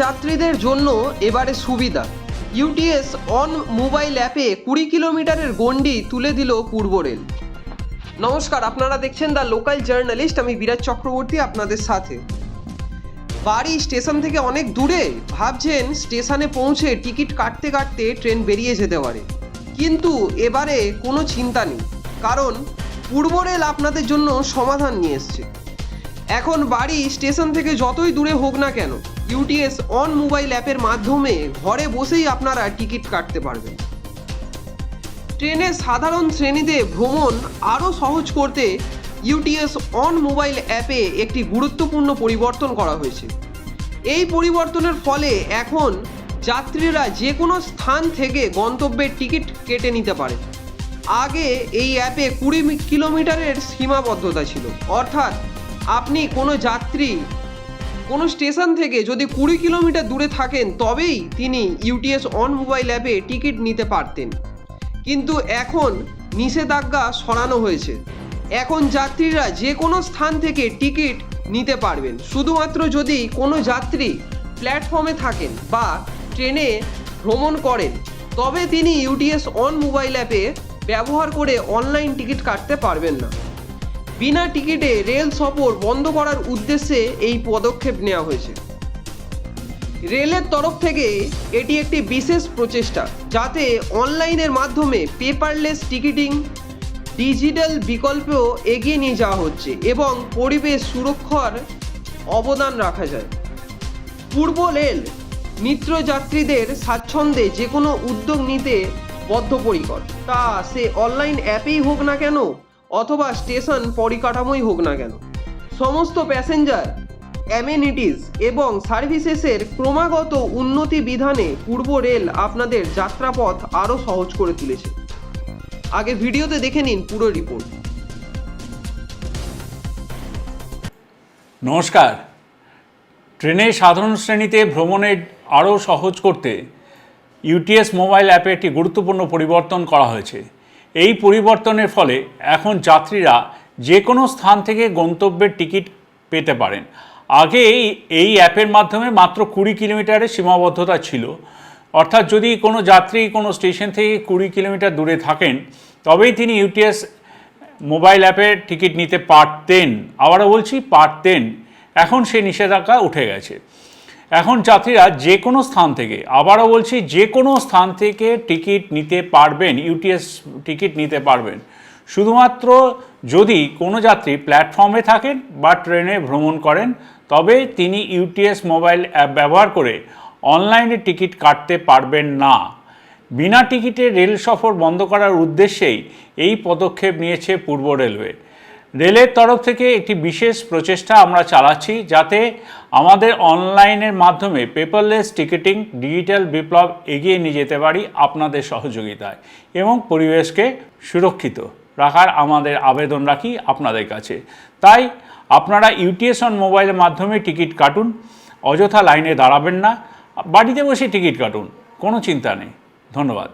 যাত্রীদের জন্য এবারে সুবিধা। ইউটিএস অন মোবাইল অ্যাপে কুড়ি কিলোমিটারের গণ্ডি তুলে দিল পূর্ব রেল। নমস্কার, আপনারা দেখছেন দ্য লোকাল জার্নালিস্ট আমি বিরাট চক্রবর্তী আপনাদের সাথে। বাড়ি স্টেশন থেকে অনেক দূরে ভাবছেন স্টেশনে পৌঁছে টিকিট কাটতে কাটতে ট্রেন বেরিয়ে যেতে পারে। কিন্তু এবারে কোনো চিন্তা নেই, কারণ পূর্ব রেল আপনাদের জন্য সমাধান নিয়ে এসছে। এখন বাড়ি স্টেশন থেকে যতই দূরে হোক না কেন ইউটিএস অন মোবাইল অ্যাপের মাধ্যমে ঘরে বসেই আপনারা টিকিট কাটতে পারবেন। ট্রেনে সাধারণ শ্রেণীতে ভ্রমণ আরও সহজ করতে ইউটিএস অন মোবাইল অ্যাপে একটি গুরুত্বপূর্ণ পরিবর্তন করা হয়েছে। এই পরিবর্তনের ফলে এখন যাত্রীরা যে কোনো স্থান থেকে গন্তব্যের টিকিট কেটে নিতে পারে। আগে এই অ্যাপে কুড়ি কিলোমিটারের সীমাবদ্ধতা ছিল। অর্থাৎ আপনি কোনো যাত্রী কোনো স্টেশন থেকে যদি কুড়ি কিলোমিটার দূরে থাকেন, তবেই তিনি ইউটিএস অন মোবাইল অ্যাপে টিকিট নিতে পারতেন। কিন্তু এখন নিষেধাজ্ঞা সরানো হয়েছে। এখন যাত্রীরা যে কোনো স্থান থেকে টিকিট নিতে পারবেন। শুধুমাত্র যদি কোনো যাত্রী প্ল্যাটফর্মে থাকেন বা ট্রেনে ভ্রমণ করেন, তবে তিনি ইউটিএস অন মোবাইল অ্যাপে ব্যবহার করে অনলাইন টিকিট কাটতে পারবেন না। বিনা টিকিটে রেল সফর বন্ধ করার উদ্দেশ্যে এই পদক্ষেপ নেওয়া হয়েছে। রেলের তরফ থেকে এটি একটি বিশেষ প্রচেষ্টা, যাতে অনলাইনের মাধ্যমে পেপারলেস টিকিটিং, ডিজিটাল বিকল্পেও এগিয়ে নিয়ে যাওয়া হচ্ছে এবং পরিবেশ সুরক্ষার অবদান রাখা যায়। পূর্ব রেল নিত্যযাত্রীদের স্বাচ্ছন্দ্যে যে কোনো উদ্যোগ নিতে বদ্ধপরিকর। তা সে অনলাইন অ্যাপেই হোক না কেন অথবা স্টেশন পরিকাঠামোই হোক না কেন। সমস্ত প্যাসেঞ্জার অ্যামেনিটিস এবং সার্ভিসেসের ক্রমাগত উন্নতি বিধানে পূর্ব রেল আপনাদের যাত্রাপথ আরও সহজ করে তুলেছে। আগে ভিডিওতে দেখে নিন পুরো রিপোর্ট। নমস্কার। ট্রেনে সাধারণ শ্রেণীতে ভ্রমণের আরও সহজ করতে ইউটিএস মোবাইল অ্যাপে একটি গুরুত্বপূর্ণ পরিবর্তন করা হয়েছে। এই পরিবর্তনের ফলে এখন যাত্রীরা যে কোনো স্থান থেকে গন্তব্যের টিকিট পেতে পারেন। আগে এই এই অ্যাপের মাধ্যমে মাত্র কুড়ি কিলোমিটারের সীমাবদ্ধতা ছিল। অর্থাৎ যদি কোনো যাত্রী কোনো স্টেশন থেকে কুড়ি কিলোমিটার দূরে থাকেন, তবেই তিনি ইউটিএস মোবাইল অ্যাপে টিকিট নিতে পারতেন। আবারও বলছি, পারতেন। এখন সে নিষেধাজ্ঞা উঠে গেছে। এখন যাত্রীরা যে কোনো স্থান থেকে, আবারও বলছি, যে কোনো স্থান থেকে টিকিট নিতে পারবেন, ইউটিএস টিকিট নিতে পারবেন। শুধুমাত্র যদি কোনো যাত্রী প্ল্যাটফর্মে থাকেন বা ট্রেনে ভ্রমণ করেন, তবে তিনি ইউটিএস মোবাইল অ্যাপ ব্যবহার করে অনলাইনে টিকিট কাটতে পারবেন না। বিনা টিকিটে রেল সফর বন্ধ করার উদ্দেশ্যেই এই পদক্ষেপ নিয়েছে পূর্ব রেলওয়ে। রেলের তরফ থেকে একটি বিশেষ প্রচেষ্টা আমরা চালাচ্ছি যাতে আমাদের অনলাইনের মাধ্যমে পেপারলেস টিকিটিং, ডিজিটাল বিপ্লব এগিয়ে নিয়ে যেতে পারি আপনাদের সহযোগিতায় এবং পরিবেশকে সুরক্ষিত রাখার আমাদের আবেদন রাখি আপনাদের কাছে। তাই আপনারা ইউটিএস অন মোবাইলের মাধ্যমে টিকিট কাটুন, অযথা লাইনে দাঁড়াবেন না, বাড়িতে বসে টিকিট কাটুন, কোনো চিন্তা নেই। ধন্যবাদ।